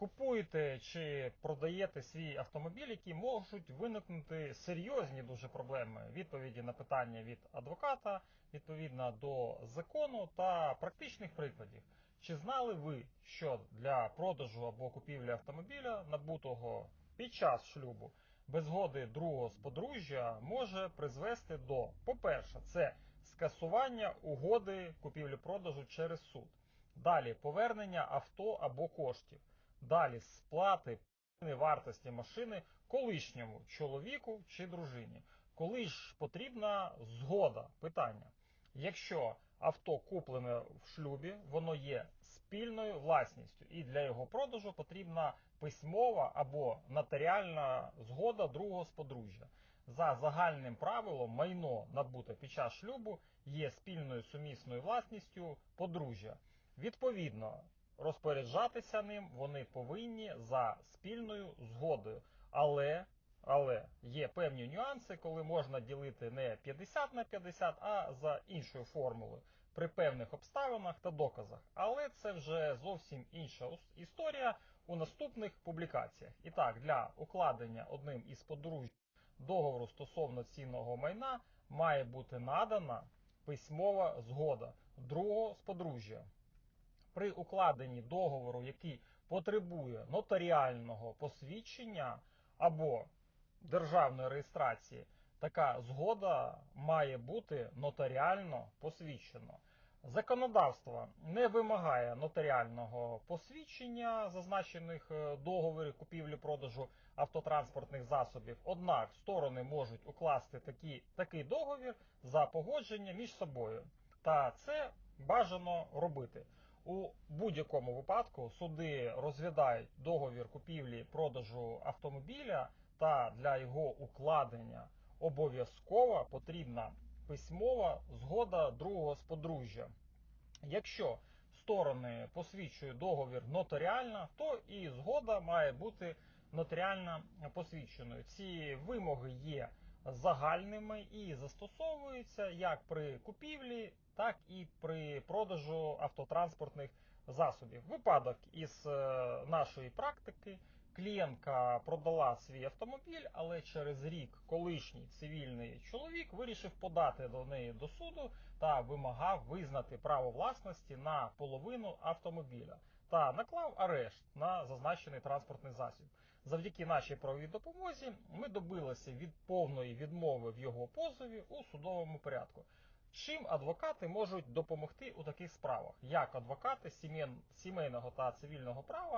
Купуєте чи продаєте свій автомобіль, які можуть виникнути серйозні дуже проблеми. Відповіді на питання від адвоката, відповідно до закону та практичних прикладів. Чи знали ви, що для продажу або купівлі автомобіля, набутого під час шлюбу, без згоди другого з подружжя може призвести до, по-перше, це скасування угоди купівлі-продажу через суд. Далі повернення авто або коштів. Далі сплати вартості машини колишньому чоловіку чи дружині. Коли ж потрібна згода? Питання. Якщо авто куплене в шлюбі, воно є спільною власністю, і для його продажу потрібна письмова або нотаріальна згода другого з подружжя. За загальним правилом, майно набуте під час шлюбу є спільною сумісною власністю подружжя. Відповідно, розпоряджатися ним вони повинні за спільною згодою. Але, але є певні нюанси, коли можна ділити не 50 на 50, а за іншою формулою при певних обставинах та доказах. Але це вже зовсім інша історія у наступних публікаціях. І так, для укладення одним із подружжя договору стосовно цінного майна має бути надана письмова згода другого з подружжя. При укладенні договору, який потребує нотаріального посвідчення або державної реєстрації, така згода має бути нотаріально посвідчена. Законодавство не вимагає нотаріального посвідчення зазначених е, договорів купівлі-продажу автотранспортних засобів. Однак сторони можуть укласти такі, такий договір за погодження між собою. Та це бажано робити. У будь-якому випадку суди розглядають договір купівлі-продажу автомобіля, та для його укладення обов'язково потрібна письмова згода другого з подружжя. Якщо сторони посвідчують договір нотаріально, то і згода має бути нотаріально посвідченою. Ці вимоги є загальними і застосовуються як при купівлі, так і при продажу автотранспортних засобів. Випадок із е, нашої практики. Клієнтка продала свій автомобіль, але через рік колишній цивільний чоловік вирішив подати до неї до суду та вимагав визнати право власності на половину автомобіля та наклав арешт на зазначений транспортний засіб. Завдяки нашій правовій допомозі ми добилися від повної відмови в його позові у судовому порядку. Чим адвокати можуть допомогти у таких справах, як адвокати сімейного та цивільного права